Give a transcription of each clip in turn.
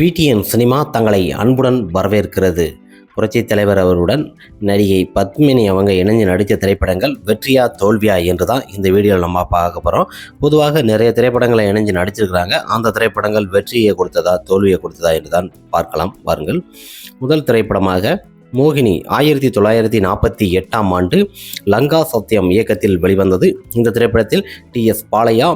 PTN cinema தங்களை அன்புடன் வரவேற்கிறது. புரட்சித் தலைவர் அவருடன் நடிகை பத்மினி அவங்க இணைஞ்சு நடித்த திரைப்படங்கள் வெற்றியா தோல்வியா என்று தான் இந்த வீடியோவில் நம்ம பார்க்க போகிறோம் பொதுவாக நிறைய திரைப்படங்களை இணைஞ்சு நடிச்சிருக்கிறாங்க. அந்த திரைப்படங்கள் வெற்றியை கொடுத்ததா தோல்வியை கொடுத்ததா என்று தான் பார்க்கலாம். வாருங்கள். முதல் திரைப்படமாக மோகினி ஆயிரத்தி தொள்ளாயிரத்தி நாற்பத்தி எட்டாம் ஆண்டு லங்கா சத்யம் இயக்கத்தில் வெளிவந்தது. இந்த திரைப்படத்தில் டி எஸ் பாலையா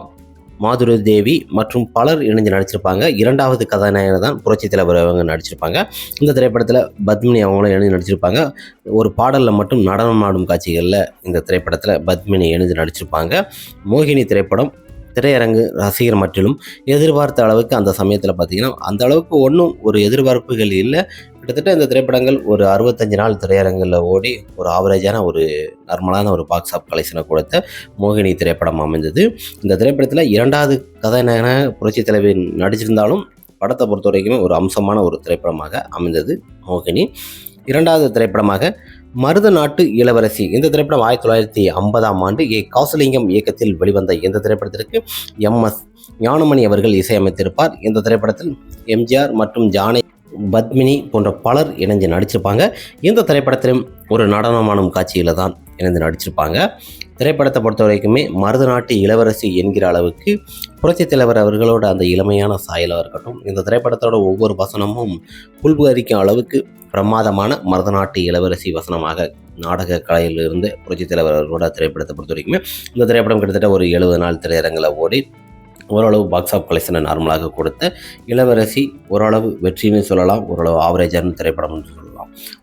மாதுரி தேவி மற்றும் பலர் இணைஞ்சு நடிச்சிருப்பாங்க. இரண்டாவது கதாநாயகர் தான் புரட்சி தலைவர் அவங்க நடிச்சிருப்பாங்க. இந்த திரைப்படத்தில் பத்மினி அவங்களும் இணைஞ்சு நடிச்சிருப்பாங்க. ஒரு பாடலில் மட்டும் நடனம் ஆடும் காட்சிகளில் இந்த திரைப்படத்தில் பத்மினி இணைஞ்சு நடிச்சிருப்பாங்க. மோகினி திரைப்படம் திரையரங்கு ரசிகர் மட்டிலும் எதிர்பார்த்த அளவுக்கு அந்த சமயத்தில் பார்த்தீங்கன்னா அந்த அளவுக்கு ஒன்றும் ஒரு எதிர்பார்ப்புகள் இல்லை. கிட்டத்தட்ட இந்த திரைப்படங்கள் ஒரு அறுபத்தஞ்சு நாள் திரையரங்கில் ஓடி ஒரு ஆவரேஜான ஒரு நார்மலான ஒரு பாக்ஸ் ஆஃப் கலெக்ஷனை கொடுத்த மோகினி திரைப்படம் அமைந்தது. இந்த திரைப்படத்தில் இரண்டாவது கதாநாயகன புரட்சி தலைவி நடிச்சிருந்தாலும் படத்தை பொறுத்த வரைக்குமே ஒரு அம்சமான ஒரு திரைப்படமாக அமைந்தது மோகினி. இரண்டாவது திரைப்படமாக மருத நாட்டு இளவரசி. இந்த திரைப்படம் ஆயிரத்தி தொள்ளாயிரத்தி ஐம்பதாம் ஆண்டு ஏ. காசலிங்கம் இயக்கத்தில் வெளிவந்த இந்த திரைப்படத்திற்கு எம். எஸ். ஞானமணி அவர்கள் இசையமைத்திருப்பார். இந்த திரைப்படத்தில் எம்ஜிஆர் மற்றும் ஜானகி பத்மினி போன்ற பலர் இணைஞ்சு நடிச்சிருப்பாங்க. இந்த திரைப்படத்திலும் ஒரு நடனமானும் காட்சியில் தான் இணைந்து நடிச்சிருப்பாங்க. திரைப்படத்தை பொறுத்த வரைக்குமே மருத நாட்டு இளவரசி என்கிற அளவுக்கு புரட்சித் தலைவர் அவர்களோட அந்த இளமையான சாயலாக இருக்கட்டும் இந்த திரைப்படத்தோட ஒவ்வொரு வசனமும் புல்பரிக்கும் அளவுக்கு பிரமாதமான மருத நாட்டு இளவரசி வசனமாக நாடக கலையிலிருந்து புரட்சித் தலைவர் அவர்களோட திரைப்படத்தை பொறுத்த வரைக்குமே இந்த திரைப்படம் கிட்டத்தட்ட ஒரு எழுபது நாள் திரையரங்கில் ஓடி ஓரளவு பாக்ஸ் ஆஃப் கலெக்ஷனை நார்மலாக கொடுத்த இளவரசி ஓரளவு வெற்றின்னு சொல்லலாம் ஓரளவு ஆவரேஜான திரைப்படம்னு சொல்லலாம்.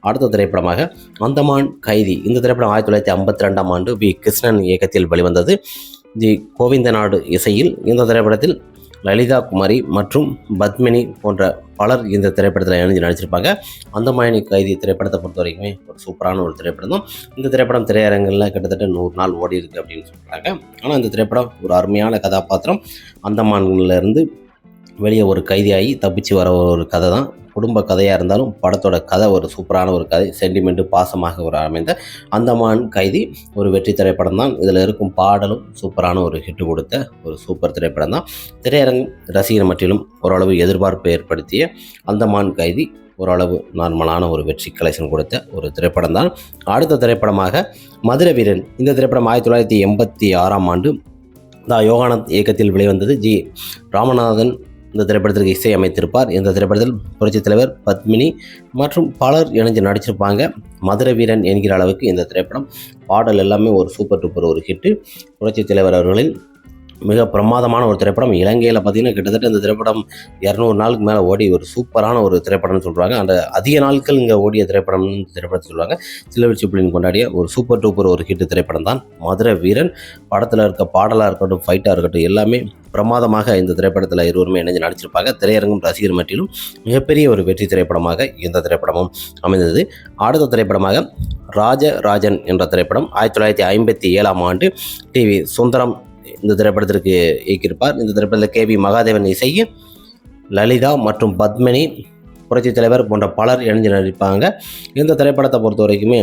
அடுத்த திரைப்படமாக அந்தமான் கைதி. இந்த திரைப்படம் ஆயிரத்தி தொள்ளாயிரத்தி ஐம்பத்தி ரெண்டாம் ஆண்டு வி. கிருஷ்ணன் இயக்கத்தில் வெளிவந்தது. தி கோவிந்தநாடு இசையில் இந்த திரைப்படத்தில் லலிதா குமாரி மற்றும் பத்மினி போன்ற பலர் இந்த திரைப்படத்தில் இணைஞ்சு நடிச்சிருப்பாங்க. அந்தமாயினி கைதி திரைப்படத்தை பொறுத்த வரைக்குமே ஒரு சூப்பரான ஒரு திரைப்படம் தான். இந்த திரைப்படம் திரையரங்கில் கிட்டத்தட்ட நூறு நாள் ஓடி இருக்கு அப்படின்னு சொல்கிறாங்க ஆனால் இந்த திரைப்படம் ஒரு அருமையான கதாபாத்திரம். அந்தமான்லேருந்து வெளியே ஒரு கைதியாகி தப்பிச்சு வர ஒரு கதை தான். குடும்ப கதையாக இருந்தாலும் படத்தோட கதை ஒரு சூப்பரான ஒரு கதை. சென்டிமெண்ட்டு பாசமாக ஒரு அமைந்த அந்தமான் கைதி ஒரு வெற்றி திரைப்படம் தான் இதில் இருக்கும் பாடலும் சூப்பரான ஒரு ஹிட் கொடுத்த ஒரு சூப்பர் திரைப்படம் தான் திரையரங்கு ரசிகர் மட்டிலும் ஓரளவு எதிர்பார்ப்பு ஏற்படுத்திய அந்தமான் கைதி ஓரளவு நார்மலான ஒரு வெற்றி கலெக்ஷன் கொடுத்த ஒரு திரைப்படம் தான் அடுத்த திரைப்படமாக மதுரை வீரன். இந்த திரைப்படம் ஆயிரத்தி தொள்ளாயிரத்தி எண்பத்தி ஆறாம் ஆண்டு தா யோகானந்த் இயக்கத்தில் வெளிவந்தது. ஜி. ராமநாதன் இந்த திரைப்படத்திற்கு இசை அமைத்திருப்பார் இந்த திரைப்படத்தில் புரட்சித் தலைவர் பத்மினி மற்றும் பலர் இணைஞ்சு நடிச்சிருப்பாங்க. மதுர வீரன் என்கிற அளவுக்கு இந்த திரைப்படம் பாடல் எல்லாமே ஒரு சூப்பர் டூப்பர் ஒரு ஹிட்டு புரட்சித் தலைவர் அவர்களின் மிக பிரமாதமான ஒரு திரைப்படம். இலங்கையில் பார்த்தீங்கன்னா கிட்டத்தட்ட இந்த திரைப்படம் இரநூறு நாளுக்கு மேலே ஓடி ஒரு சூப்பரான ஒரு திரைப்படம்னு சொல்கிறாங்க அந்த அதிக நாட்கள் இங்கே ஓடிய திரைப்படம்னு திரைப்படத்தை சொல்லுவாங்க சிலவர் சிப்ளின் கொண்டாடிய ஒரு சூப்பர் டூப்பர் ஒரு ஹிட் திரைப்படம் தான். மதுரை வீரன் படத்தில் இருக்க பாடலாக இருக்கட்டும் ஃபைட்டாக இருக்கட்டும் எல்லாமே பிரமாதமாக இந்த திரைப்படத்தில் இருவருமே இணைஞ்சு நடிச்சிருப்பாங்க. திரையரங்கும் ரசிகர் மட்டிலும் மிகப்பெரிய ஒரு வெற்றி திரைப்படமாக இந்த திரைப்படமும் அமைந்தது. அடுத்த திரைப்படமாக ராஜராஜன் என்ற திரைப்படம் ஆயிரத்தி தொள்ளாயிரத்தி ஐம்பத்தி ஏழாம் ஆண்டு டிவி சுந்தரம் இந்த திரைப்படத்திற்கு இயக்கியிருப்பார். இந்த திரைப்படத்தில் கே வி மகாதேவன் இசையும் லலிதா மற்றும் பத்மினி புரட்சித் தலைவர் போன்ற பலர் இணைஞ்சு நடிப்பாங்க. இந்த திரைப்படத்தை பொறுத்த வரைக்குமே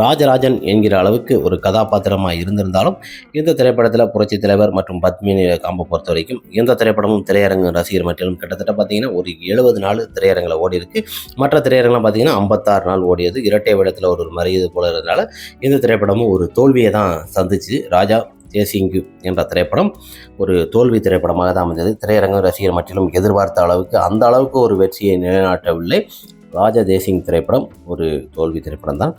ராஜராஜன் என்கிற அளவுக்கு ஒரு கதாபாத்திரமாக இருந்திருந்தாலும் இந்த திரைப்படத்தில் புரட்சித் தலைவர் மற்றும் பத்மினி காம்பை பொறுத்த வரைக்கும் இந்த திரைப்படமும் திரையரங்கு ரசிகர் மட்டிலும் கிட்டத்தட்ட பார்த்தீங்கன்னா ஒரு எழுபது நாள் திரையரங்கில் ஓடி இருக்கு. மற்ற திரையரங்கெலாம் பார்த்தீங்கன்னா ஐம்பத்தாறு நாள் ஓடியது. இரட்டை விடத்தில் ஒரு மறையது போல இருந்தனால இந்த திரைப்படமும் ஒரு தோல்வியை தான் சந்திச்சு ராஜா தேசிங்கு என்ற திரைப்படம் ஒரு தோல்வி திரைப்படமாக தான் அமைந்தது. திரையரங்கம் ரசிகர் மட்டிலும் எதிர்பார்த்த அளவுக்கு அந்த அளவுக்கு ஒரு வெற்றியை நிலைநாட்டவில்லை. ராஜா தேசிங் திரைப்படம் ஒரு தோல்வி திரைப்படம் தான்.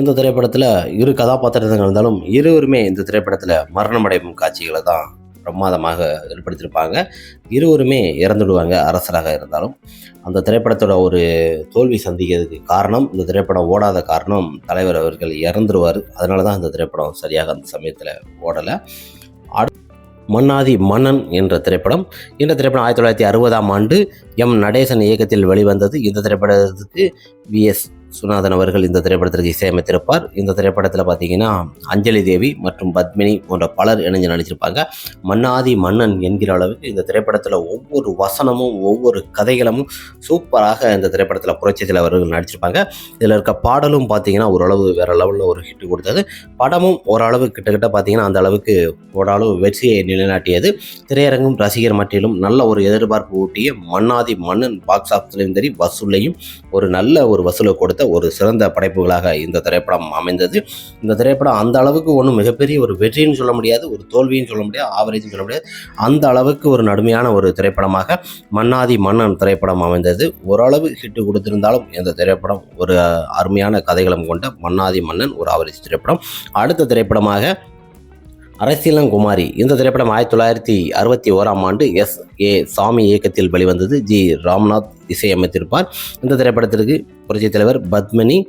இந்த திரைப்படத்தில் இரு கதாபாத்திரங்கள் இருந்தாலும் இருவருமே இந்த திரைப்படத்தில் மரணமடையும் காட்சிகளை தான் பிரமாதமாக ஏற்படுத்தியிருப்பாங்க இருவருமே இறந்துடுவாங்க அரசராக இருந்தாலும். அந்த திரைப்படத்தோட ஒரு தோல்வி சந்திக்கிறதுக்கு காரணம் இந்த திரைப்படம் ஓடாத காரணம் தலைவர் அவர்கள் இறந்துருவார். அதனால தான் இந்த திரைப்படம் சரியாக அந்த சமயத்தில் ஓடலை. மன்னாதி மன்னன் என்ற திரைப்படம். இந்த திரைப்படம் ஆயிரத்தி தொள்ளாயிரத்தி அறுபதாம் ஆண்டு எம். நடேசன் இயக்கத்தில் வெளிவந்தது. இந்த திரைப்படத்துக்கு வி. எஸ். சுநாதன் அவர்கள் இந்த திரைப்படத்திற்கு இசையமைத்திருப்பார். இந்த திரைப்படத்தில் பார்த்தீங்கன்னா அஞ்சலி தேவி மற்றும் பத்மினி போன்ற பலர் இணைஞ்சு நடிச்சிருப்பாங்க. மன்னாதி மன்னன் என்கிற அளவுக்கு இந்த திரைப்படத்தில் ஒவ்வொரு வசனமும் ஒவ்வொரு கதைகளும் சூப்பராக இந்த திரைப்படத்தில் புரட்சியத்தில் அவர்கள் நடிச்சிருப்பாங்க. இதில் இருக்க பாடலும் பார்த்தீங்கன்னா ஓரளவு வேற லெவலில் ஒரு ஹிட் கொடுத்தது. படமும் ஓரளவு கிட்டத்தட்ட பார்த்தீங்கன்னா அந்த அளவுக்கு ஓரளவு வெற்றியை நிலைநாட்டியது. திரையரங்கும் ரசிகர் மட்டிலும் நல்ல ஒரு எதிர்பார்ப்பு ஊட்டிய மன்னாதி மன்னன் பாக்ஸ் ஆஃபீஸ்லையும் சரி வசூல்லையும் ஒரு நல்ல ஒரு வசூலை கொடுத்த ஒரு சிறந்த படைப்புகளாக இந்த திரைப்படம் அமைந்தது. இந்த திரைப்படம் அந்த அளவுக்கு ஒன்றும் மிகப்பெரிய ஒரு வெற்றின்னு சொல்ல முடியாது ஒரு தோல்வின்னு சொல்ல முடியாது ஆவரேஜ்னு சொல்ல முடியாது. அந்த அளவுக்கு ஒரு நடுமையான ஒரு திரைப்படமாக மன்னாதி மன்னன் திரைப்படம் அமைந்தது. ஓரளவு ஹிட்டு கொடுத்திருந்தாலும் இந்த திரைப்படம் ஒரு அருமையான கதைகளும் கொண்ட மன்னாதி மன்னன் ஒரு ஆவரேஜ் திரைப்படம். அடுத்த திரைப்படமாக அரசியலங்குமாரி. இந்த திரைப்படம் ஆயிரத்தி தொள்ளாயிரத்தி அறுபத்தி ஓராம் ஆண்டு எஸ். ஏ. சாமி இயக்கத்தில் வெளிவந்தது. ஜி. ராம்நாத் இசையமைத்திருப்பார். இந்த திரைப்படத்திற்கு புரட்சித் தலைவர் பத்மினி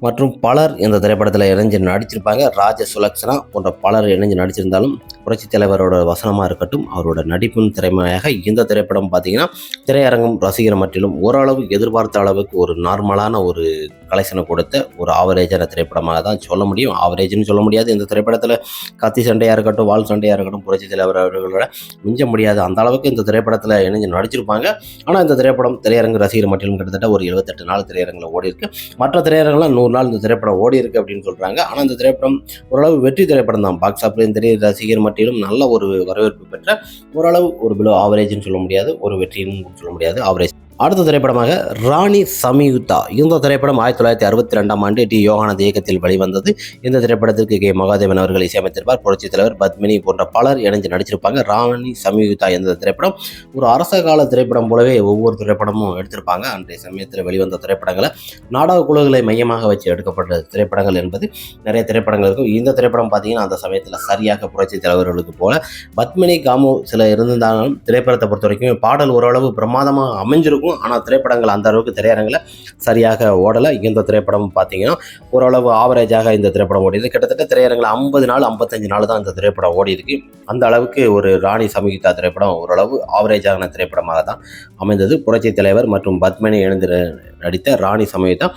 மற்றும் பலர் இந்த திரைப்படத்தில் இணைஞ்சு நடிச்சிருப்பாங்க. ராஜ சுலக்ஷனா போன்ற பலர் இணைஞ்சு நடிச்சிருந்தாலும் புரட்சி தலைவரோட வசனமாக இருக்கட்டும் அவரோட நடிப்பின் திறமையாக இந்த திரைப்படம் பார்த்தீங்கன்னா திரையரங்கம் ரசிகர் மட்டிலும் ஓரளவு எதிர்பார்த்த அளவுக்கு ஒரு நார்மலான ஒரு கலெக்ஷனை கொடுத்த ஒரு ஆவரேஜான திரைப்படமாக தான் சொல்ல முடியும். ஆவரேஜ்னு சொல்ல முடியாது. இந்த திரைப்படத்தில் கத்தி சண்டையாக இருக்கட்டும் வால் சண்டையாக இருக்கட்டும் புரட்சி தலைவர் அவர்களோட மிஞ்ச முடியாது. அந்த அளவுக்கு இந்த திரைப்படத்தில் இணைஞ்சு நடிச்சிருப்பாங்க. ஆனால் இந்த திரைப்படம் திரையரங்கு ரசிகர் மட்டிலும் கிட்டத்தட்ட ஒரு எழுபத்தெட்டு நாள் திரையரங்கில் ஓடி இருக்கு. மற்ற திரையரங்கெல்லாம் நூறு நாள் இந்த திரைப்படம் ஓடி இருக்கு அப்படின்னு சொல்கிறாங்க ஆனால் இந்த திரைப்படம் ஓரளவு வெற்றி திரைப்படம் தான். பாக்ஸ் ஆஃபீஸ் திரை ரசிகர் மட்டிலும் நல்ல ஒரு வரவேற்பு பெற்ற ஓரளவு ஒரு பிலோ ஆவரேஜ்னு சொல்ல முடியாது ஒரு வெற்றின்னு சொல்ல முடியாது ஆவரேஜ் அடுத்த திரைப்படமாக ராணி சம்யுக்தா இந்த திரைப்படம் ஆயிரத்தி தொள்ளாயிரத்தி அறுபத்தி ரெண்டாம் ஆண்டு டி. யோகானந்த் இயக்கத்தில் வெளிவந்தது. இந்த திரைப்படத்திற்கு கே. மகாதேவன் அவர்கள் இசையமைத்திருப்பார் புரட்சித் தலைவர் பத்மினி போன்ற பலர் இணைஞ்சு நடிச்சிருப்பாங்க. ராணி சமியுக்தா என்ற திரைப்படம் ஒரு அரச கால திரைப்படம் போலவே ஒவ்வொரு திரைப்படமும் எடுத்திருப்பாங்க. அன்றைய சமயத்தில் வெளிவந்த திரைப்படங்களை நாடக குழுக்களை மையமாக வச்சு எடுக்கப்பட்ட திரைப்படங்கள் என்பது நிறைய திரைப்படங்கள் இருக்கும். இந்த திரைப்படம் பார்த்தீங்கன்னா அந்த சமயத்தில் சரியாக புரட்சி தலைவர்களுக்கு போல பத்மினி காமு சில இருந்திருந்தாலும் திரைப்படத்தை பொறுத்த வரைக்கும் பாடல் ஓரளவு பிரமாதமாக அமைஞ்சிருக்கும். ஆனால் திரைப்படங்கள் அந்த அளவுக்கு திரையரங்கில் சரியாக ஓடலை. இந்த திரைப்படம் பார்த்தீங்கன்னா ஓரளவு ஆவரேஜாக இந்த திரைப்படம் ஓடிது கிட்டத்தட்ட திரையரங்கில் ஐம்பது நாள் ஐம்பத்தஞ்சு நாள் தான் இந்த திரைப்படம் ஓடி இருக்கு அந்த அளவுக்கு ஒரு ராணி சமீகிதா திரைப்படம் ஓரளவு ஆவரேஜான திரைப்படமாக தான் அமைந்தது. புரட்சி தலைவர் மற்றும் பத்மினி எழுந்து நடித்த ராணி சமீகிதா.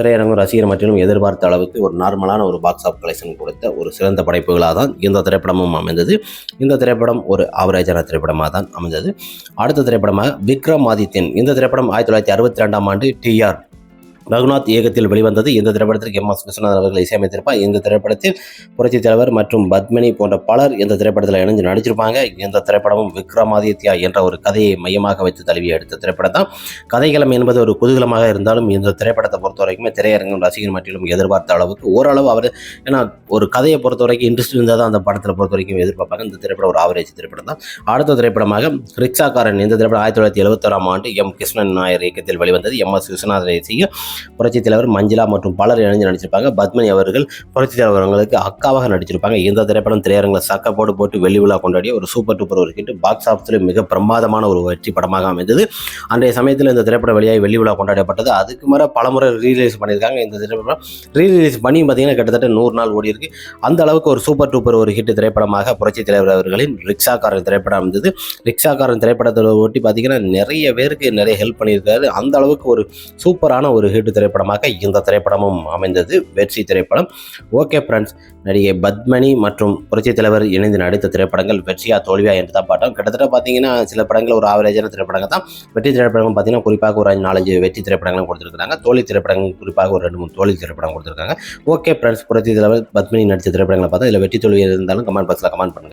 திரையரங்கம் ரசிகர் மற்றும் எதிர்பார்த்த அளவுக்கு ஒரு நார்மலான ஒரு பாக்ஸ் ஆஃப் கலெக்ஷன் கொடுத்த ஒரு சிறந்த படைப்புகளாக தான் இந்த திரைப்படமும் அமைந்தது. இந்த திரைப்படம் ஒரு ஆவரேஜான திரைப்படமாக தான் அமைந்தது. அடுத்த திரைப்படமாக விக்ரம் ஆதித்யன் இந்த திரைப்படம் ஆயிரத்தி தொள்ளாயிரத்தி அறுபத்தி ரெண்டாம் ஆண்டு டிஆர் ரகுநாத் இயக்கத்தில் வெளிவந்தது. இந்த திரைப்படத்திற்கு எம். எஸ். விஸ்வநாதன் அவர்கள் இசையமைத்திருப்பார். இந்த திரைப்படத்தில் புரட்சி தலைவர் மற்றும் பத்மினி போன்ற பலர் இந்த திரைப்படத்தில் இணைஞ்சு நடிச்சிருப்பாங்க. இந்த திரைப்படமும் விக்ரமாதித்யா என்ற ஒரு கதையை மையமாக வைத்து தழுவி எடுத்த திரைப்படம் தான். கதைகளம் என்பது ஒரு குதூகலமாக இருந்தாலும் இந்த திரைப்படத்தை பொறுத்த வரைக்குமே திரையரங்கம் ரசிகர் மட்டிலும் எதிர்பார்த்த அளவுக்கு ஓரளவு அவர் ஏன்னா ஒரு கதையை பொறுத்த வரைக்கும் இன்ட்ரெஸ்ட் இருந்தால் தான் அந்த படத்தில் பொறுத்த வரைக்கும் எதிர்பார்ப்பாங்க. இந்த திரைப்படம் ஒரு ஆவரேஜ் திரைப்படம் தான். அடுத்த திரைப்படமாக ரிக்ஷாக்காரன். இந்த திரைப்படம் ஆயிரத்தி தொள்ளாயிரத்தி எழுபத்தோராம் ஆண்டு எம். கிருஷ்ணன் நாயர் இயக்கத்தில் வெளிவந்தது. எம். எஸ். விஸ்வநாதன் இசையில் புரட்சித் தலைவர் மஞ்சுளா மற்றும் பலர் இணைஞ்சு நடிச்சிருப்பாங்க. பத்மினி அவர்கள் புரட்சித் தலைவர் அக்காவாக நடிச்சிருப்பாங்க. இந்த திரைப்படம் திரையரங்கில் சக்கப்போடு போட்டு வெள்ளி விழா கொண்டாடிய ஒரு சூப்பர் டூப்பர் ஒரு ஹிட் பாக்ஸ் ஆஃபீஸில் மிக பிரமாதமான ஒரு வெற்றி படமாக அமைந்தது. அன்றைய சமயத்தில் இந்த திரைப்படம் வெளியாகி வெள்ளி விழா கொண்டாடப்பட்டது. அதுக்கு மேலே பலமுறை ரீலீஸ் பண்ணியிருக்காங்க. இந்த திரைப்படம் ரீலீஸ் பண்ணி பார்த்தீங்கன்னா கிட்டத்தட்ட நூறு நாள் ஓடி இருக்கு. அந்த அளவுக்கு ஒரு சூப்பர் டூப்பர் ஒரு ஹிட் திரைப்படமாக புரட்சித் தலைவர் அவர்களின் ரிக்ஷாக்காரன் திரைப்படம் இருந்தது. ரிக்ஷாக்காரன் திரைப்படத்தில் ஒட்டி பார்த்தீங்கன்னா நிறைய பேருக்கு நிறைய ஹெல்ப் பண்ணியிருக்காரு. அந்த அளவுக்கு ஒரு சூப்பரான ஒரு ஹிட் திரைப்படமாக இந்த திரைப்படமும் அமைந்தது. வெற்றி திரைப்படம். ஓகே ஃப்ரெண்ட்ஸ் நடிகை பத்மணி மற்றும் புரட்சி தலைவர் இணைந்து நடித்த திரைப்படங்கள் வெற்றியா தோல்வியா என்று தான் பார்த்தோம். கிட்டத்தட்ட பார்த்தீங்கன்னா சில படங்கள் ஒரு ஆவரேஜான திரைப்படங்கள் தான். வெற்றி திரைப்படங்கள் பார்த்தீங்கன்னா குறிப்பாக ஒரு அஞ்சு நாலஞ்சு வெற்றி திரைப்படங்களும் கொடுத்துருக்காங்க தோழி திரைப்படங்கள் குறிப்பாக ஒரு ரெண்டு மூணு தோழி திரைப்படம் கொடுத்துருக்காங்க. ஓகே ஃப்ரெண்ட்ஸ் புரட்சி தலைவர் பத்மினி நடித்த திரைப்படங்களை பார்த்தா இதில் வெற்றி தோல்வி இருந்தாலும் கமெண்ட் பாக்ஸில் கமெண்ட் பண்ணுங்க.